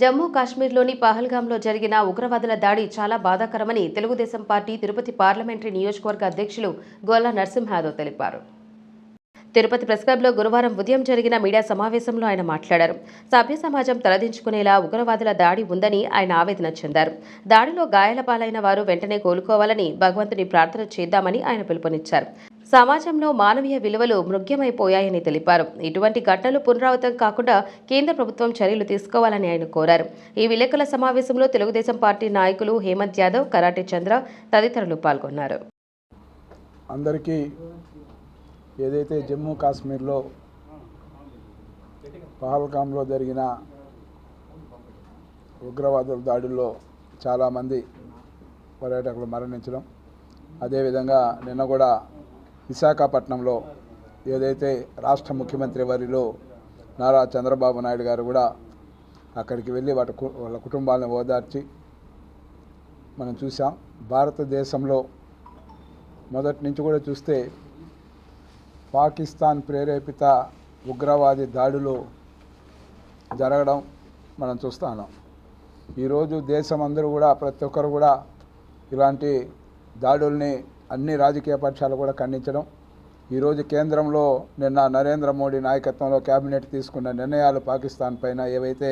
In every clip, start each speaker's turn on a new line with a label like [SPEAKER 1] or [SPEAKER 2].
[SPEAKER 1] జమ్మూ కాశ్మీర్లోని పహల్గాంలో జరిగిన ఉగ్రవాదుల దాడి చాలా బాధాకరమని తెలుగుదేశం పార్టీ తిరుపతి పార్లమెంటరీ నియోజకవర్గ అధ్యక్షులు గోల్లా నరసింహాదవ్ తెలిపారు. తిరుపతి ప్రెస్ క్లబ్లో గురువారం ఉదయం జరిగిన మీడియా సమావేశంలో ఆయన మాట్లాడారు. సభ్య సమాజం తలదించుకునేలా ఉగ్రవాదుల దాడి ఉందని ఆయన ఆవేదన చెందారు. దాడిలో గాయాల పాలైన వారు వెంటనే కోలుకోవాలని భగవంతుని ప్రార్థన చేద్దామని ఆయన పిలుపునిచ్చారు. సమాజంలో మానవీయ విలువలు మృగ్యమైపోయాయని తెలిపారు. ఇటువంటి ఘటనలు పునరావృతం కాకుండా కేంద్ర ప్రభుత్వం చర్యలు తీసుకోవాలని ఆయన కోరారు. ఈ విలేకరుల సమావేశంలో తెలుగుదేశం పార్టీ నాయకులు హేమంత్ యాదవ్ కరాటే చంద్ర తదితరులు పాల్గొన్నారు.
[SPEAKER 2] అందరికీ ఏదైతే జమ్మూ కాశ్మీర్లో పహల్గామ్లో జరిగిన ఉగ్రవాదుల దాడుల్లో చాలామంది పర్యాటకులు మరణించడం అదేవిధంగా నిన్న కూడా విశాఖపట్నంలో ఏదైతే రాష్ట్ర ముఖ్యమంత్రి వారిలో నారా చంద్రబాబు నాయుడు గారు కూడా అక్కడికి వెళ్ళి వాటి కు- వాళ్ళ కుటుంబాలను ఓదార్చి మనం చూసాం భారతదేశంలో మొదటి నుంచి కూడా చూస్తే పాకిస్తాన్ ప్రేరేపిత ఉగ్రవాది దాడులు జరగడం మనం చూస్తాను ఈరోజు దేశం అందరూ కూడా ప్రతి ఒక్కరు కూడా ఇలాంటి దాడుల్ని అన్ని రాజకీయ పక్షాలు కూడా ఖండించడం. ఈరోజు కేంద్రంలో నిన్న నరేంద్ర మోడీ నాయకత్వంలో కేబినెట్ తీసుకున్న నిర్ణయాలు పాకిస్తాన్ పైన ఏవైతే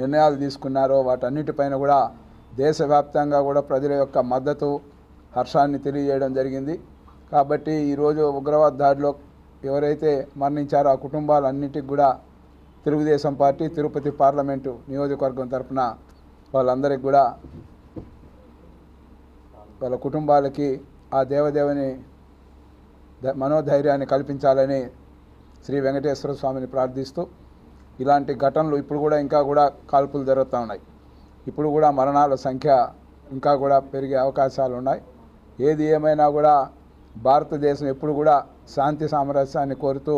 [SPEAKER 2] నిర్ణయాలు తీసుకున్నారో వాటన్నిటిపైన కూడా దేశవ్యాప్తంగా కూడా ప్రజల యొక్క మద్దతు హర్షాన్ని తెలియజేయడం జరిగింది. కాబట్టి ఈరోజు ఉగ్రవాద దాడిలో ఎవరైతే మరణించారో ఆ కుటుంబాలన్నిటికి కూడా తెలుగుదేశం పార్టీ తిరుపతి పార్లమెంటు నియోజకవర్గం తరఫున వాళ్ళందరికీ కూడా వాళ్ళ కుటుంబాలకి ఆ దేవదేవుని మనోధైర్యాన్ని కల్పించాలని శ్రీ వెంకటేశ్వర స్వామిని ప్రార్థిస్తూ ఇలాంటి ఘటనలు ఇప్పుడు కూడా ఇంకా కూడా కాల్పులు జరుగుతూ ఉన్నాయి. ఇప్పుడు కూడా మరణాల సంఖ్య ఇంకా కూడా పెరిగే అవకాశాలు ఉన్నాయి. ఏది ఏమైనా కూడా భారతదేశం ఎప్పుడు కూడా శాంతి సామరస్యాన్ని కోరుతూ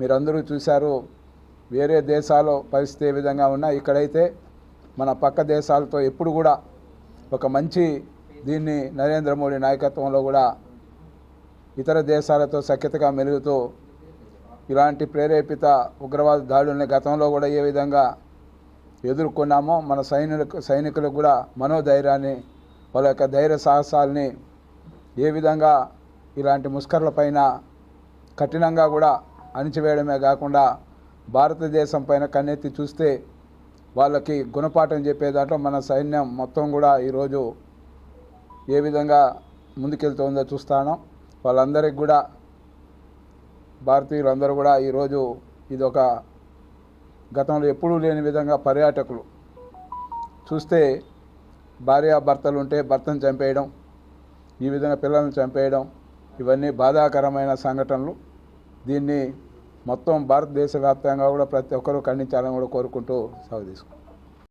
[SPEAKER 2] మీరందరూ చూశారు. వేరే దేశాలు పరిస్థితి ఏ విధంగా ఉన్నా ఇక్కడైతే మన పక్క దేశాలతో ఎప్పుడు కూడా ఒక మంచి దీన్ని నరేంద్ర మోడీ నాయకత్వంలో కూడా ఇతర దేశాలతో సఖ్యతగా మెలుగుతూ ఇలాంటి ప్రేరేపిత ఉగ్రవాద దాడుల్ని గతంలో కూడా ఏ విధంగా ఎదుర్కొన్నామో మన సైనికు సైనికులకు కూడా మనోధైర్యాన్ని వాళ్ళ యొక్క ధైర్య సాహసాల్ని ఏ విధంగా ఇలాంటి ముస్కర్లపైన కఠినంగా కూడా అణిచివేయడమే కాకుండా భారతదేశం పైన కన్నెత్తి చూస్తే వాళ్ళకి గుణపాఠం చెప్పే దాంట్లో మన సైన్యం మొత్తం కూడా ఈరోజు ఏ విధంగా ముందుకెళ్తుందో చూస్తాను వాళ్ళందరికీ కూడా భారతీయులందరూ కూడా ఈరోజు ఇది ఒక గతంలో ఎప్పుడూ లేని విధంగా పర్యాటకులు చూస్తే భార్యాభర్తలు ఉంటే భర్తను చంపేయడం ఈ విధంగా పిల్లల్ని చంపేయడం ఇవన్నీ బాధాకరమైన సంఘటనలు. దీన్ని మొత్తం భారతదేశ వ్యాప్తంగా కూడా ప్రతి ఒక్కరూ ఖండించాలని కూడా కోరుకుంటూ సాగు తీసుకుంటాం